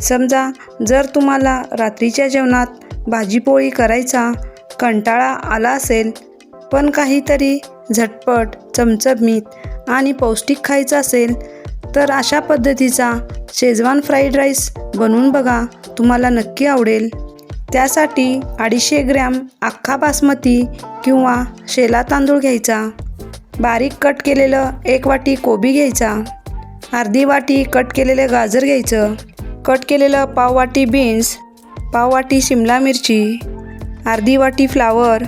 समजा जर तुम्हाला रात्रीच्या जेवणात भाजीपोळी करायचा कंटाळा आला असेल पण काहीतरी झटपट चमचमीत आणि पौष्टिक खायचं असेल तर अशा पद्धतीचा शेजवान फ्राईड राईस बनवून बघा तुम्हाला नक्की आवडेल. त्यासाठी अडीचशे ग्रॅम अख्खा बासमती किंवा शेला तांदूळ घ्यायचा. बारीक कट केलेलं एक वाटी कोबी घ्यायचा. अर्धी वाटी कट केलेलं गाजर घ्यायचं. कट केलेलं पाववाटी बीन्स पाववाटी शिमला मिरची अर्धी वाटी फ्लावर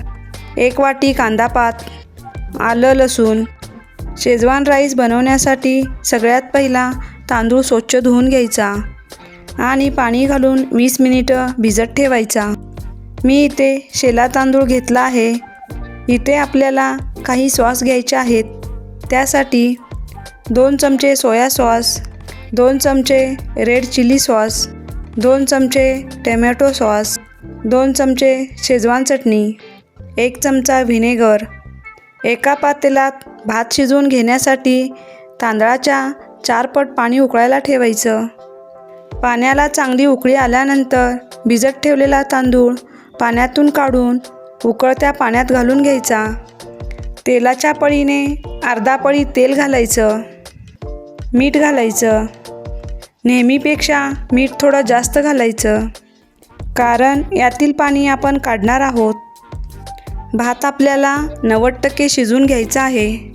एक वाटी कांदापात आलं लसूण शेजवान राईस बनवण्यासाठी सगळ्यात पहिला तांदूळ स्वच्छ धुवून घ्यायचा आणि पाणी घालून वीस मिनिटं भिजत ठेवायचा. मी इथे शेला तांदूळ घेतला आहे. इथे आपल्याला काही सॉस घ्यायचे आहेत. त्यासाठी दोन चमचे सोया सॉस दोन चमचे रेड चिली सॉस दोन चमचे टमॅटो सॉस दोन चमचे शेजवान चटणी एक चमचा व्हिनेगर. एका पातेल्यात भात शिजवून घेण्यासाठी तांदळाच्या चार पट पाणी उकळायला ठेवायचं. पाण्याला चांगली उकळी आल्यानंतर भिजत ठेवलेला तांदूळ पाण्यातून काढून उकळत्या पाण्यात घालून घ्यायचा. तेलाच्या पळीने अर्धा पळी तेल घालायचं. मीठ घालायचं. नेहमीपेक्षा मीठ थोडं जास्त घालायचं. कारण यातील पाणी आपण काढणार आहोत. भात आपल्याला नव्वद टक्के शिजून घ्यायचा आहे.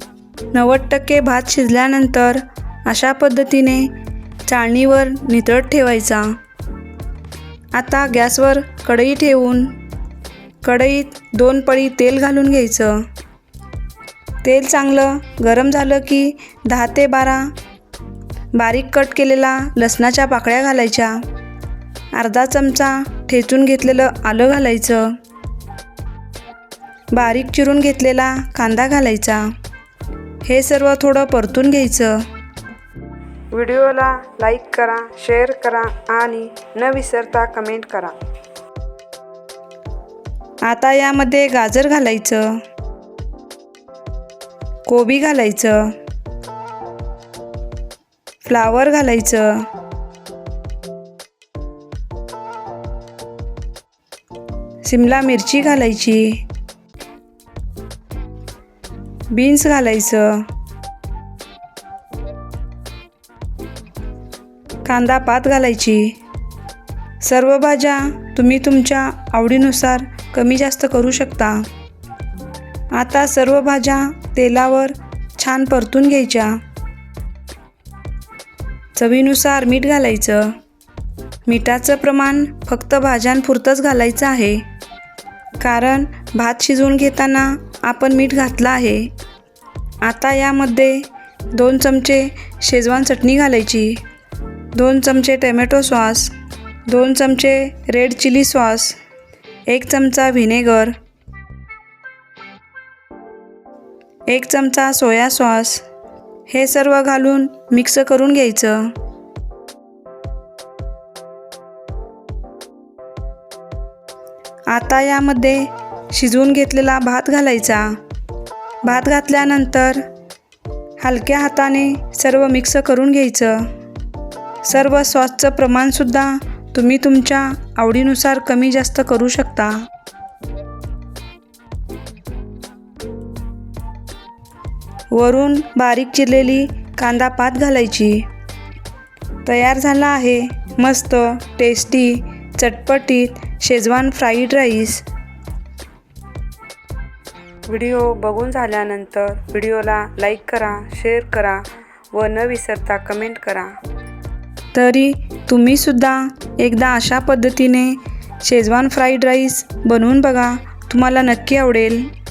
नव्वद टक्के भात शिजल्यानंतर अशा पद्धतीने चाळणीवर नितळत ठेवायचा. आता गॅसवर कढई ठेवून कढईत दोन पळी तेल घालून घ्यायचं. तेल चांगलं गरम झालं की दहा ते बारा बारीक कट केलेला लसणाच्या पाकळ्या घालायच्या. अर्धा चमचा ठेचून घेतलेलं आलं घालायचं. बारीक चिरून घेतलेला कांदा घालायचा. हे सर्व थोडं परतून घ्यायचं. व्हिडिओला लाईक करा शेअर करा आणि न विसरता कमेंट करा. आता यामध्ये गाजर घालायचं. कोबी घालायचं. फ्लावर घालायचं. शिमला मिरची घालायची. बीन्स घालायचं. कांदा पात घालायची. सर्व भाज्या तुम्ही तुमच्या आवडीनुसार कमी जास्त करू शकता. आता सर्व भाज्या तेलावर छान परतून घ्यायच्या. चवीनुसार मीठ घालायचं. मिठाचं प्रमाण फक्त भाज्यांपुरतंच घालायचं आहे. कारण भात शिजवून घेताना आपण मीठ घातलं आहे. आता यामध्ये दोन चमचे शेजवान चटणी घालायची. दोन चमचे टमॅटो सॉस. दोन चमचे रेड चिली सॉस. एक चमचा व्हिनेगर. एक चमचा सोया सॉस. हे सर्व घालून मिक्स करून घ्यायचं. आता यामध्ये शिजवून घेतलेला भात घालायचा. भात घातल्यानंतर हलक्या हाताने सर्व मिक्स करून घ्यायचं. सर्व सॉसचं प्रमाणसुद्धा तुम्ही तुमच्या आवडीनुसार कमी जास्त करू शकता. वरून बारीक चिरलेली कांदा पात घालायची. तयार झाला आहे. मस्त टेस्टी चटपटीत शेजवान फ्राईड राईस व्हिडिओ बघून झाल्यानंतर व्हिडिओला लाईक करा शेअर करा व न विसरता कमेंट करा. तरी तुम्हीसुद्धा एकदा अशा पद्धतीने शेजवान फ्राईड राईस बनवून बघा. तुम्हाला नक्की आवडेल.